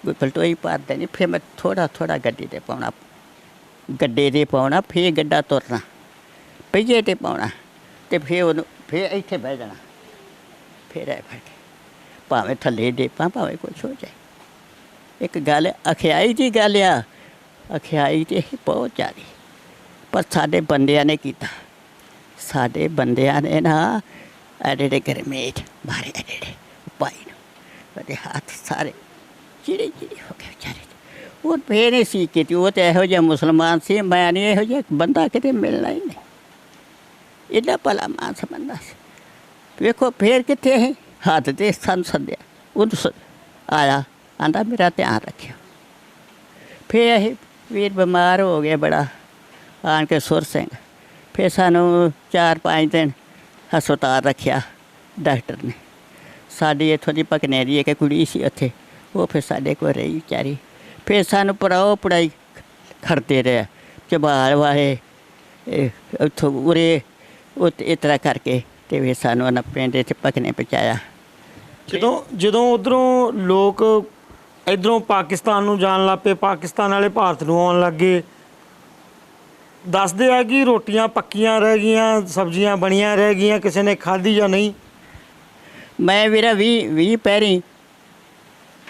ਕੋਈ ਪਲਟੋਈ ਪਾਦੇ ਨਹੀਂ, ਫਿਰ ਮੈਂ ਥੋੜਾ ਥੋੜਾ ਗੱਡੀ ਤੇ ਪਾਉਣਾ। ਗੱਡੇ ਤੇ ਪਾਉਣਾ, ਫਿਰ ਗੱਡਾ ਤੁਰਨਾ। ਪਹੀਏ ਤੇ ਪਾਉਣਾ। ਤੇ ਫਿਰ ਉਹਨੂੰ, ਫਿਰ ਇੱਥੇ ਬਹਿ ਜਾਣਾ। ਫਿਰ ਐ ਫੜ ਭਾਵੇਂ ਥੱਲੇ ਦੇ ਭਾਵੇਂ ਕੁਛ ਹੋ ਜਾਏ। ਇੱਕ ਗੱਲ, ਅਖਿਆਈ ਦੀ ਗੱਲ ਆ। ਅਖਿਆਈ ਤੇ ਇਹ ਬਹੁਤ ਜ਼ਿਆਦੀ। ਪਰ ਸਾਡੇ ਬੰਦਿਆਂ ਨੇ ਕੀਤਾ। ਸਾਡੇ ਬੰਦਿਆਂ ਨੇ ਨਾ ਐਡੇ ਗਰਮੇਟ ਮਾਰੇ, ਐਡੇ ਪਾਈ ਨੂੰ। ਉਹਦੇ ਹੱਥ ਸਾਰੇ ਚਿੜੇ ਚਿੜੇ ਹੋ ਗਏ ਵਿਚਾਰੇ ਉਹ ਫੇਰ ਨਹੀਂ ਸੀ ਕੀਤੀ ਉਹ ਤੇ ਇਹੋ ਜਿਹਾ ਮੁਸਲਮਾਨ ਸੀ, ਮੈਂ ਨਹੀਂ ਇਹੋ ਜਿਹਾ ਬੰਦਾ ਕਿਤੇ ਮਿਲਣਾ ਹੀ ਨਹੀਂ। ਇਹਦਾ ਭਲਾ ਮਾਨਸ ਸਮਝਦਾ ਸੀ। ਵੇਖੋ, ਫੇਰ ਕਿੱਥੇ ਹੈ ਹੱਥ ਤੇ ਸਾਨੂੰ ਸੱਦਿਆ ਉਹ ਆਇਆ, ਆਂਦਾ ਮੇਰਾ ਧਿਆਨ ਰੱਖਿਓ। ਫੇਰ ਇਹ ਵੀਰ ਬਿਮਾਰ ਹੋ ਗਿਆ ਬੜਾ, ਆਣ ਕੇ ਸੁਰ ਸਿੰਘ। ਫਿਰ ਸਾਨੂੰ ਚਾਰ ਪੰਜ ਦਿਨ ਹਸਪਤਾਲ ਰੱਖਿਆ ਡਾਕਟਰ ਨੇ। ਸਾਡੀ ਇੱਥੋਂ ਦੀ ਪਕਨੇਰੀ ਇੱਕ ਕੁੜੀ ਸੀ ਉੱਥੇ, ਉਹ ਫਿਰ ਸਾਡੇ ਕੋਲ ਰਹੀ ਵਿਚਾਰੀ। ਫਿਰ ਸਾਨੂੰ ਪੜਾਓ ਪੜਾਈ ਖੜਦੇ ਰਹੇ। ਚਬਾਲ ਵਾਲੇ, ਇਹ ਉੱਥੋਂ ਉਰੇ ਉਹ ਇਸ ਤਰ੍ਹਾਂ ਕਰਕੇ ਤੇ ਫਿਰ ਸਾਨੂੰ ਉਹਨਾਂ ਪਿੰਡ ਇੱਥੇ ਪਕਨੇ ਪਹੁੰਚਾਇਆ। ਜਦੋਂ ਜਦੋਂ ਉਧਰੋਂ ਲੋਕ ਇਧਰੋਂ ਪਾਕਿਸਤਾਨ ਨੂੰ ਜਾਣ ਲੱਪੇ ਪਾਕਿਸਤਾਨ ਵਾਲੇ ਭਾਰਤ ਨੂੰ ਆਉਣ ਲੱਗੇ ਦੱਸਦੇ ਆ ਕਿ ਰੋਟੀਆਂ ਪੱਕੀਆਂ ਰਹਿ ਗਈਆਂ ਸਬਜ਼ੀਆਂ ਬਣੀਆਂ ਰਹਿ ਗਈਆਂ ਕਿਸੇ ਨੇ ਖਾਧੀ ਜਾਂ ਨਹੀਂ। ਮੈਂ ਵੀਰਾ 20 20 ਪੈਰੀ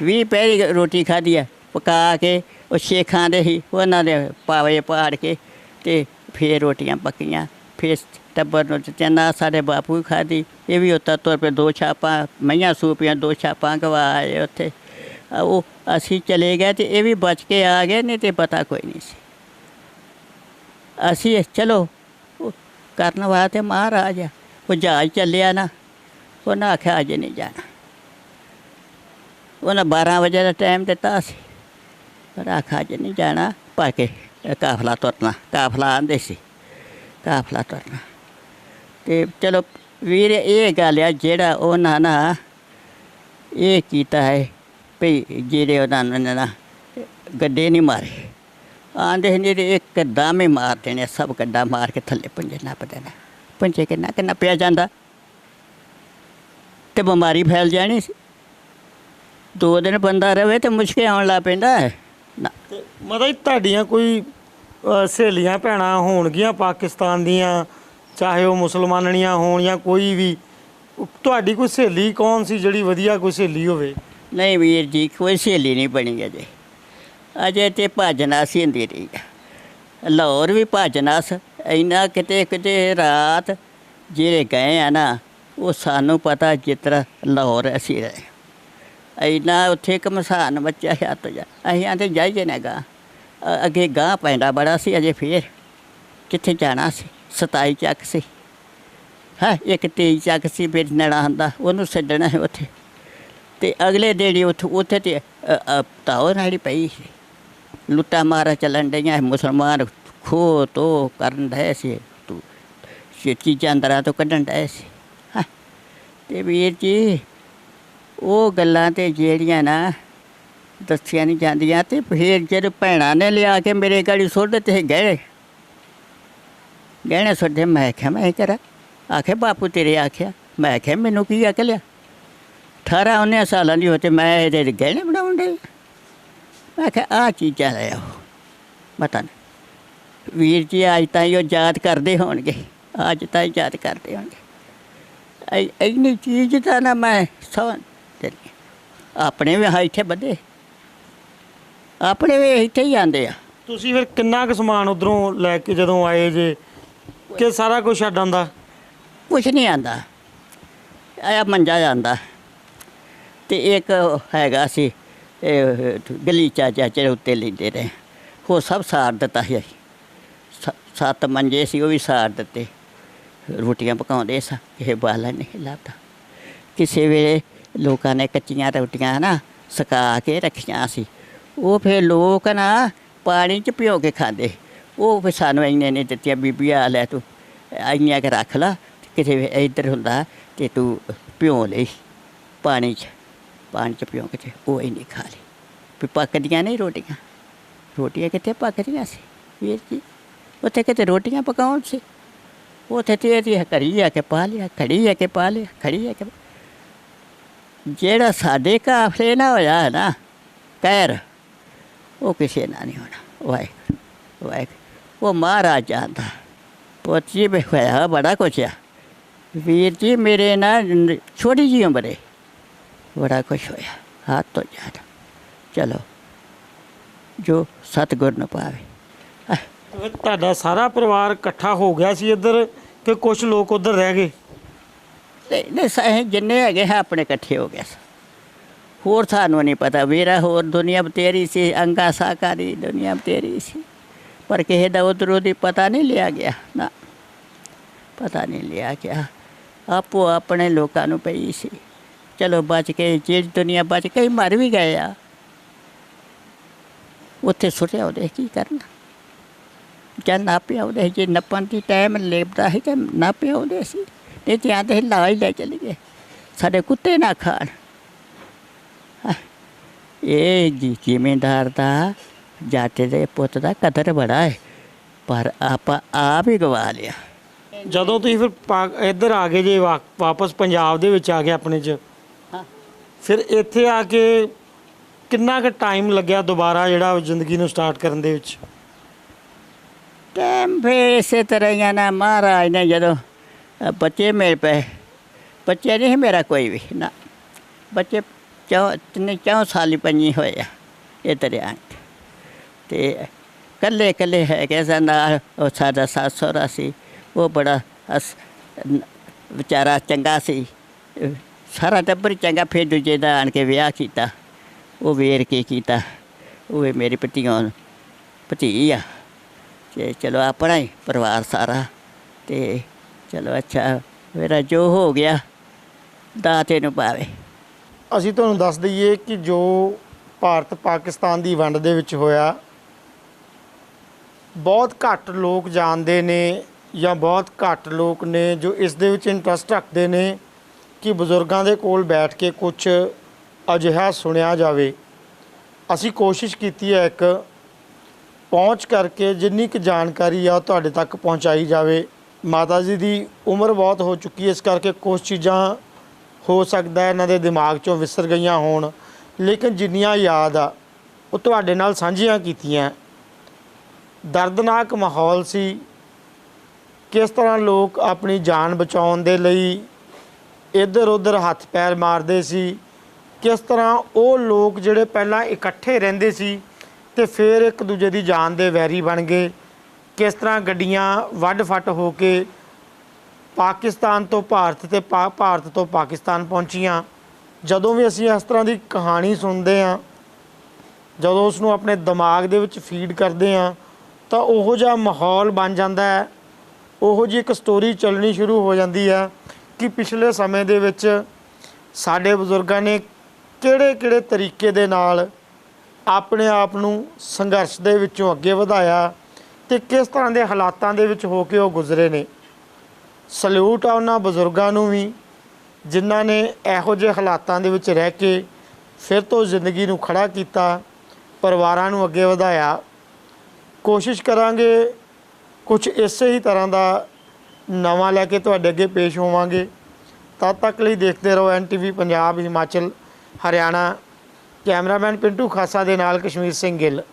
20 ਪੈਰੀ ਰੋਟੀ ਖਾਧੀ ਆ ਪਕਾ ਕੇ ਉਹ ਸ਼ੇਖਾਂ ਦੇ ਹੀ ਉਹਨਾਂ ਦੇ ਪਾਵੇ ਪਾੜ ਕੇ ਤੇ ਫੇਰ ਰੋਟੀਆਂ ਪੱਕੀਆਂ ਫੇਰ ਟੱਬਰ ਨੂੰ ਚੰਨਾ ਸਾਡੇ ਬਾਪੂ ਵੀ ਖਾਧੀ, ਇਹ ਵੀ ਉੱਤਾ ਤੁਰ ਪਏ, ਦੋ ਛਾਪਾਂ, ਮਈਆਂ ਸੂਪੀਆਂ, ਦੋ ਛਾਪਾਂ ਗਵਾਏ ਉੱਥੇ। ਆ ਉਹ ਅਸੀਂ ਚਲੇ ਗਏ ਤੇ ਇਹ ਵੀ ਬਚ ਕੇ ਆ ਗਏ, ਨਹੀਂ ਤੇ ਪਤਾ ਕੋਈ ਨਹੀਂ ਸੀ। ਅਸੀਂ ਚਲੋ, ਉਹ ਕਰਨ ਵਾਸਤੇ ਮਹਾਰਾਜ ਆ, ਉਹ ਜਹਾਜ਼ ਚੱਲਿਆ ਨਾ, ਉਹਨਾਂ ਆਖਿਆ ਅਜੇ ਨਹੀਂ ਜਾਣਾ। ਉਹਨਾਂ 12 ਵਜੇ ਦਾ ਟਾਈਮ ਦਿੱਤਾ ਸੀ। ਪਰ ਆਖਿਆ ਅਜੇ ਨਹੀਂ ਜਾਣਾ ਪਾ ਕੇ ਇਹ ਕਾਫਲਾ ਤੁਰਨਾ ਕਾਫਲਾ ਆਂਦੇ ਸੀ ਕਾਫਲਾ ਤੁਰਨਾ ਤੇ ਚਲੋ ਵੀਰ ਇਹ ਗੱਲ ਆ, ਜਿਹੜਾ ਉਹਨਾਂ ਨਾ ਇਹ ਕੀਤਾ ਹੈ ਭਈ ਜਿਹੜੇ ਉਹਨਾਂ ਨੇ ਨਾ ਗੱਡੇ ਨਹੀਂ ਮਾਰੇ। ਆਂਦੇ ਨੇ ਤੇ ਇੱਕ ਦਾਮੇ ਮਾਰ ਦੇਣੇ, ਸਭ ਗੱਡਾ ਮਾਰ ਕੇ ਥੱਲੇ ਪੰਜੇ ਨੱਪ ਦੇਣਾ। ਪੰਜੇ ਕਿੰਨਾ ਕਿੰਨਾ ਪਿਆ ਜਾਂਦਾ? ਤੇ ਬਿਮਾਰੀ ਫੈਲ ਜਾਣੀ ਸੀ। ਦੋ ਦਿਨ ਬੰਦਾ ਰਵੇ ਤੇ ਮੁਸ਼ਕਿਲ ਆਉਣ ਲੱਗ ਪੈਂਦਾ ਹੈ। ਮਤਲਬ ਤੁਹਾਡੀਆਂ ਕੋਈ ਸਹੇਲੀਆਂ, ਭੈਣਾਂ ਹੋਣਗੀਆਂ ਪਾਕਿਸਤਾਨ ਦੀਆਂ? ਚਾਹੇ ਉਹ ਮੁਸਲਮਾਨਣੀਆਂ ਹੋਣ ਜਾਂ ਕੋਈ ਵੀ ਤੁਹਾਡੀ ਕੋਈ ਸਹੇਲੀ ਕੌਣ ਸੀ ਜਿਹੜੀ ਵਧੀਆ ਕੋਈ ਸਹੇਲੀ ਹੋਵੇ? ਨਹੀਂ ਵੀਰ ਜੀ, ਕੋਈ ਸਹੇਲੀ ਨਹੀਂ ਬਣੀ ਅਜੇ। ਅਜੇ ਤੇ ਭੱਜਣਾ ਸੀ ਹੁੰਦੀ ਰਹੀ ਆ। ਲਾਹੌਰ ਵੀ ਭੱਜਣਾ ਸ, ਇੰਨਾ ਕਿਤੇ ਕਿਤੇ ਰਾਤ ਜਿਹੜੇ ਗਏ ਆ ਨਾ, ਉਹ ਸਾਨੂੰ ਪਤਾ ਜਿਸ ਤਰ੍ਹਾਂ ਲਾਹੌਰ ਅਸੀਂ ਰਹੇ ਇੰਨਾ ਉੱਥੇ ਇੱਕ ਮਸਾਨ ਬੱਚਾ ਹੱਥ ਜਾ, ਅਸੀਂ ਆਂਦੇ ਜਾਈਏ ਨਾ ਗਾ ਅੱਗੇ ਗਾਂ ਪੈਂਦਾ ਬੜਾ ਸੀ ਅਜੇ ਫੇਰ, ਕਿੱਥੇ ਜਾਣਾ ਸੀ? 27 ਚੱਕ ਸੀ। ਹਾਂ? ਇੱਕ 23 ਚੱਕ ਸੀ ਫਿਰ ਨੜਾ ਹੁੰਦਾ ਉਹਨੂੰ ਛੱਡਣਾ ਹੈ ਉੱਥੇ। ਤੇ ਅਗਲੇ ਦਿਨ ਉੱਥੇ ਉੱਥੇ ਤੇ ਤਾਉ ਨਾੜੀ ਪਈ ਸੀ। ਲੁੱਟਾ ਮਾਰਾ ਚੱਲਣ ਡਈਆਂ ਮੁਸਲਮਾਨ ਖੋ ਤੋ ਕਰਨ ਡਏ ਸੀ। ਤੂੰ ਛੇ ਚੀਜ਼ਾਂ ਅੰਦਰਾਂ ਤੋਂ ਕੱਢਣ ਡਏ ਸੀ। ਹਾਂ? ਤੇ ਵੀਰ ਜੀ ਉਹ ਗੱਲਾਂ ਤੇ ਜਿਹੜੀਆਂ ਨਾ ਦੱਸੀਆਂ ਨਹੀਂ ਜਾਂਦੀਆਂ ਤੇ ਫਿਰ ਜਦ ਭੈਣਾਂ ਨੇ ਲਿਆ ਕੇ ਮੇਰੇ ਗਾੜੀ ਸੁੱਟ ਦਿੱਤੇ ਗਏ ਗਹਿਣੇ ਸੁੱਟੇ ਮੈਂ ਆਖਿਆ ਮੈਂ ਕਰਾਂ ਆਖੇ ਬਾਪੂ ਤੇਰੇ ਆਖਿਆ। ਮੈਂ ਆਖਿਆ ਮੈਨੂੰ ਕੀ ਅਕਲ ਆ? 18 19 ਸਾਲਾਂ ਦੀ ਹੋ ਤੇ ਮੈਂ ਇਹਦੇ ਗਹਿਣੇ ਬਣਾਉਣ ਦੇ ਮੈਂ ਕਿਹਾ ਆ ਚੀਜ਼ਾਂ ਲੈ ਆਓ ਪਤਾ ਵੀਰ ਜੀ, ਅੱਜ ਤਾਂ ਉਹ ਯਾਦ ਕਰਦੇ ਹੋਣਗੇ। ਅੱਜ ਤਾਂ ਯਾਦ ਕਰਦੇ ਹੋਣਗੇ। ਇੰਨੀ ਚੀਜ਼ ਤਾਂ ਨਾ ਮੈਂ ਸੌਂ ਆਪਣੇ ਵੀ ਹਾਂ ਇੱਥੇ ਬੱਦੇ ਆਪਣੇ ਵੀ ਇੱਥੇ ਹੀ ਆਂਦੇ ਆ। ਤੁਸੀਂ ਫਿਰ ਕਿੰਨਾ ਕੁ ਸਮਾਨ ਉਧਰੋਂ ਲੈ ਕੇ ਜਦੋਂ ਆਏ ਜੇ? ਕਿ ਸਾਰਾ ਕੁਝ ਛੱਡ ਆਂਦਾ ਕੁਛ ਨਹੀਂ ਆਂਦਾ ਆਇਆ ਮੰਜਾ ਜਾਂਦਾ ਤੇ ਇੱਕ ਹੈਗਾ ਸੀ, ਇਹ ਗਲੀਚਾ ਚਾਚੇ ਉੱਤੇ ਲੈਂਦੇ ਰਹੇ। ਉਹ ਸਭ ਸਾਰ ਦਿੱਤਾ ਸੀ ਅਸੀਂ। ਸ- ਸੱਤ ਮੰਜੇ ਸੀ, ਉਹ ਵੀ ਸਾਰ ਦਿੱਤੇ। ਰੋਟੀਆਂ ਪਕਾਉਂਦੇ ਸਾਂ ਇਹ ਬਾਲਾ ਨਹੀਂ ਲੱਭਦਾ ਕਿਸੇ ਵੇਲੇ ਲੋਕਾਂ ਨੇ ਕੱਚੀਆਂ ਰੋਟੀਆਂ ਨਾ ਸੁਕਾ ਕੇ ਰੱਖੀਆਂ ਸੀ। ਉਹ ਫਿਰ ਲੋਕ ਨਾ ਪਾਣੀ ਚ ਭਿਓ ਕੇ ਖਾਂਦੇ। ਉਹ ਫਿਰ ਸਾਨੂੰ ਇੰਨੇ ਨਹੀਂ ਦਿੱਤੀਆਂ ਬੀਬੀ ਲੈ ਤੂੰ ਇੰਨੀਆਂ ਕੇ ਰੱਖ ਲਾ, ਕਿਤੇ ਇੱਧਰ ਹੁੰਦਾ ਤੇ ਤੂੰ ਭਿਓ ਲਈ ਪਾਣੀ ਚ ਪਾਣੀ ਚ ਭਿਓ ਕੇ ਤੇ ਉਹ ਨਹੀਂ ਖਾ ਲਈ। ਵੀ ਪੱਕਦੀਆਂ ਨਹੀਂ ਰੋਟੀਆਂ। ਰੋਟੀਆਂ ਕਿੱਥੇ ਪੱਕਦੀਆਂ ਸੀ? ਵੀਰ ਜੀ, ਉੱਥੇ ਕਿਤੇ ਰੋਟੀਆਂ ਪਕਾਉਣ ਸੀ? ਉੱਥੇ ਤੇ ਇਹਦੀ ਘੜੀ ਆ ਕੇ ਪਾ ਲਿਆ, ਘੜੀ ਆ ਕੇ ਪਾ ਲਿਆ, ਘੜੀ ਆ ਕੇ ਜਿਹੜਾ ਸਾਡੇ ਕਾਫਲੇ ਨਾ ਹੋਇਆ ਹੈ ਨਾ ਕਹਿਰ ਉਹ ਕਿਸੇ ਨਾਲ ਨਹੀਂ ਹੋਣਾ। ਵਾਹਿਗੁਰੂ ਵਾਹਿਗੁਰੂ। ਉਹ ਮਹਾਰਾਜ ਜਾਣਦਾ ਉਹ ਜੀ ਵੀ ਹੋਇਆ ਬੜਾ ਕੁਛ ਆ ਵੀਰ ਜੀ ਮੇਰੇ ਨਾਲ ਨ- ਛੋਟੀ ਜਿਹੀ ਉਮਰੇ ਬੜਾ ਕੁਛ ਹੋਇਆ ਹੱਥ ਤੋਂ ਜ਼ਿਆਦਾ ਚਲੋ ਜੋ ਸਤਿਗੁਰ ਨੂੰ ਪਾਵੇ ਆਹ, ਫਿਰ ਤੁਹਾਡਾ ਸਾਰਾ ਪਰਿਵਾਰ ਇਕੱਠਾ ਹੋ ਗਿਆ ਸੀ ਇੱਧਰ ਕਿ ਕੁਝ ਲੋਕ ਉਧਰ ਰਹਿ ਗਏ ਤੇ ਨੇ ਸਾਰੇ ਜਿੰਨੇ ਹੈਗੇ ਹੈ ਆਪਣੇ ਇਕੱਠੇ ਹੋ ਗਏ ਸਨ। ਹੋਰ ਸਾਨੂੰ ਨਹੀਂ ਪਤਾ ਵੀਰਾ ਹੋਰ ਦੁਨੀਆ ਬਤੇਰੀ ਸੀ ਅੰਗਾ ਸਾਕਾਰੀ ਦੁਨੀਆ ਬਤੇਰੀ ਸੀ ਪਰ ਕਿਸੇ ਦਾ ਉਧਰੋਂ ਦੀ ਪਤਾ ਨਹੀਂ ਲਿਆ ਗਿਆ। ਨਾ, ਪਤਾ ਨਹੀਂ ਲਿਆ ਗਿਆ। ਆਪੋ ਆਪਣੇ ਲੋਕਾਂ ਨੂੰ ਪਈ ਸੀ। ਚਲੋ ਬਚ ਕੇ ਜੇ ਦੁਨੀਆ ਬਚ ਕੇ ਮਰ ਵੀ ਗਏ ਆ। ਉੱਥੇ ਸੁੱਟਿਆ ਉਹਦੇ ਕੀ ਕਰਨਾ? ਜਾਂ ਨਾ ਪਿਆ ਉਹਦੇ ਜੇ ਨੱਪਣ ਦੀ ਟਾਈਮ ਲੇਪਦਾ ਹੈ ਤੇ ਨਾ ਪਿਆ ਉਹਦੇ ਸੀ। ਨਹੀਂ ਤੇ ਆਂਦੇ ਲਾ ਹੀ ਲੈ ਚਲੇ ਗਏ। ਸਾਡੇ ਕੁੱਤੇ ਨਾ ਖਾਣ। ਇਹ ਜੀ ਜ਼ਿਮੀਂਦਾਰ ਦਾ ਜਾਤੇ ਦੇ ਪੁੱਤ ਦਾ ਕਦਰ ਬੜਾ ਹੈ ਪਰ ਆਪਾਂ ਆਪ ਹੀ ਗਵਾ ਲਿਆ। ਜਦੋਂ ਤੁਸੀਂ ਫਿਰ ਪਾ- ਇੱਧਰ ਆ ਗਏ ਜੇ ਵਾ- ਵਾਪਸ ਪੰਜਾਬ ਦੇ ਵਿੱਚ ਆ ਗਏ ਆਪਣੇ ਚ ਹਾਂ। ਫਿਰ ਇੱਥੇ ਆ ਕੇ ਕਿੰਨਾ ਕੁ ਟਾਈਮ ਲੱਗਿਆ ਦੁਬਾਰਾ ਜਿਹੜਾ ਜ਼ਿੰਦਗੀ ਨੂੰ ਸਟਾਰਟ ਕਰਨ ਦੇ ਵਿੱਚ? ਟਾਈਮ ਫੇ ਇਸੇ ਤਰ੍ਹਾਂ ਹੀ ਆ ਨਾ ਮਹਾਰਾਜ ਨੇ ਜਦੋਂ ਅ, ਬੱਚੇ ਮਿਲ ਪਏ ਬੱਚੇ ਨਹੀਂ ਮੇਰਾ ਕੋਈ ਵੀ ਨਾ। ਬੱਚੇ ਚੌ ਤਿੰਨੇ ਚੌ ਸਾਲੀ ਪੰਜੀ ਹੋਏ ਆ ਇਹ ਦਰਿਆ ਤੇ ਕੱਲੇ ਕੱਲੇ ਹੈਗੇ ਸਨ ਨਾਲ ਉਹ ਸਾਡਾ ਸੱਸ ਸਹੁਰਾ ਸੀ ਉਹ ਬੜਾ ਅਸ- ਨ- ਵਿਚਾਰਾ ਚੰਗਾ ਸੀ। ਅ, ਸਾਰਾ ਟੱਬਰ ਹੀ ਚੰਗਾ ਫਿਰ ਦੂਜੇ ਦਾ ਆਣ ਕੇ ਵਿਆਹ ਕੀਤਾ ਉਹ ਵੇਰ ਕੇ ਕੀਤਾ ਉਹ ਇਹ ਮੇਰੀ ਭਤੀਆਂ ਭਤੀ ਆ। ਤੇ ਚਲੋ ਆਪਣਾ ਹੀ ਪਰਿਵਾਰ ਸਾਰਾ ਤੇ ਚਲੋ ਅੱਛਾ ਮੇਰਾ ਜੋ ਹੋ ਗਿਆ ਦਾਤੇ ਨੂੰ ਪਾਵੇ। ਅਸੀਂ ਤੁਹਾਨੂੰ ਦੱਸ ਦਈਏ ਕਿ ਜੋ ਭਾਰਤ ਪਾਕਿਸਤਾਨ ਦੀ ਵੰਡ ਦੇ ਵਿੱਚ ਹੋਇਆ ਬਹੁਤ ਘੱਟ ਲੋਕ ਜਾਣਦੇ ਨੇ ਜਾਂ ਬਹੁਤ ਘੱਟ ਲੋਕ ਨੇ ਜੋ ਇਸ ਦੇ ਵਿੱਚ ਇੰਟਰਸਟ ਰੱਖਦੇ ਨੇ ਕਿ ਬਜ਼ੁਰਗਾਂ ਦੇ ਕੋਲ ਬੈਠ ਕੇ ਕੁਝ ਅਜਿਹਾ ਸੁਣਿਆ ਜਾਵੇ। ਅਸੀਂ ਕੋਸ਼ਿਸ਼ ਕੀਤੀ ਹੈ ਇੱਕ ਪਹੁੰਚ ਕਰਕੇ ਜਿੰਨੀ ਕੁ ਜਾਣਕਾਰੀ ਆ ਉਹ ਤੁਹਾਡੇ ਤੱਕ ਪਹੁੰਚਾਈ ਜਾਵੇ। ਮਾਤਾ ਜੀ ਦੀ ਉਮਰ ਬਹੁਤ ਹੋ ਚੁੱਕੀ ਹੈ, ਇਸ ਕਰਕੇ ਕੁਝ ਚੀਜ਼ਾਂ ਹੋ ਸਕਦਾ ਇਹਨਾਂ ਦੇ ਦਿਮਾਗ ਚੋਂ ਵਿਸਰ ਗਈਆਂ ਹੋਣ। ਲੇਕਿਨ ਜਿੰਨੀਆਂ ਯਾਦ ਆ, ਉਹ ਤੁਹਾਡੇ ਨਾਲ ਸਾਂਝੀਆਂ ਕੀਤੀਆਂ। ਦਰਦਨਾਕ ਮਾਹੌਲ ਸੀ। ਕਿਸ ਤਰ੍ਹਾਂ ਲੋਕ ਆਪਣੀ ਜਾਨ ਬਚਾਉਣ ਦੇ ਲਈ ਇੱਧਰ ਉੱਧਰ ਹੱਥ ਪੈਰ ਮਾਰਦੇ ਸੀ। ਕਿਸ ਤਰ੍ਹਾਂ ਉਹ ਲੋਕ ਜਿਹੜੇ ਪਹਿਲਾਂ ਇਕੱਠੇ ਰਹਿੰਦੇ ਸੀ ਤੇ ਫਿਰ ਇੱਕ ਦੂਜੇ ਦੀ ਜਾਨ ਦੇ ਵੈਰੀ ਬਣ ਗਏ। ਕਿਸ ਤਰ੍ਹਾਂ ਗੱਡੀਆਂ ਵੱਡ ਫੱਟ ਹੋ ਕੇ ਪਾਕਿਸਤਾਨ ਤੋਂ ਭਾਰਤ ਤੇ ਪਾ- ਭਾਰਤ ਤੋਂ ਪਾਕਿਸਤਾਨ ਪਹੁੰਚੀਆਂ। ਜਦੋਂ ਵੀ ਅਸੀਂ ਇਸ ਤਰ੍ਹਾਂ ਦੀ ਕਹਾਣੀ ਸੁਣਦੇ ਹਾਂ, ਜਦੋਂ ਉਸ ਨੂੰ ਆਪਣੇ ਦਿਮਾਗ ਦੇ ਵਿੱਚ ਫੀਡ ਕਰਦੇ ਹਾਂ ਤਾਂ ਉਹੋ ਜਿਹਾ ਮਾਹੌਲ ਬਣ ਜਾਂਦਾ ਹੈ। ਉਹੋ ਜਿਹੀ ਇੱਕ ਸਟੋਰੀ ਚੱਲਣੀ ਸ਼ੁਰੂ ਹੋ ਜਾਂਦੀ ਹੈ ਕਿ ਪਿਛਲੇ ਸਮੇਂ ਦੇ ਵਿੱਚ ਸਾਡੇ ਬਜ਼ੁਰਗਾਂ ਨੇ ਕਿਹੜੇ ਕਿਹੜੇ ਤਰੀਕੇ ਦੇ ਨਾਲ ਆਪਣੇ ਆਪ ਨੂੰ ਸੰਘਰਸ਼ ਦੇ ਵਿੱਚੋਂ ਅੱਗੇ ਵਧਾਇਆ ਤੇ ਕਿਸ ਤਰ੍ਹਾਂ ਦੇ ਹਾਲਾਤਾਂ ਦੇ ਵਿੱਚ ਹੋ ਕੇ ਉਹ ਗੁਜ਼ਰੇ ਨੇ। ਸਲੂਟ ਆ ਉਹਨਾਂ ਬਜ਼ੁਰਗਾਂ ਨੂੰ ਵੀ, ਜਿਨ੍ਹਾਂ ਨੇ ਇਹੋ ਜਿਹੇ ਹਾਲਾਤਾਂ ਦੇ ਵਿੱਚ ਰਹਿ ਕੇ ਫਿਰ ਤੋਂ ਜ਼ਿੰਦਗੀ ਨੂੰ ਖੜਾ ਕੀਤਾ, ਪਰਿਵਾਰਾਂ ਨੂੰ ਅੱਗੇ ਵਧਾਇਆ। ਕੋਸ਼ਿਸ਼ ਕਰਾਂਗੇ ਕੁਝ ਇਸੇ ਹੀ ਤਰ੍ਹਾਂ ਦਾ ਨਵਾਂ ਲੈ ਕੇ ਤੁਹਾਡੇ ਅੱਗੇ ਪੇਸ਼ ਹੋਵਾਂਗੇ। ਤਦ ਤੱਕ ਲਈ ਦੇਖਦੇ ਰਹੋ ਐਨਟੀਵੀ ਪੰਜਾਬ, ਹਿਮਾਚਲ, ਹਰਿਆਣਾ, ਕੈਮਰਾਮੈਨ ਪਿੰਟੂ ਖਾਸਾ ਦੇ ਨਾਲ ਕਸ਼ਮੀਰ ਸਿੰਘ ਗਿੱਲ।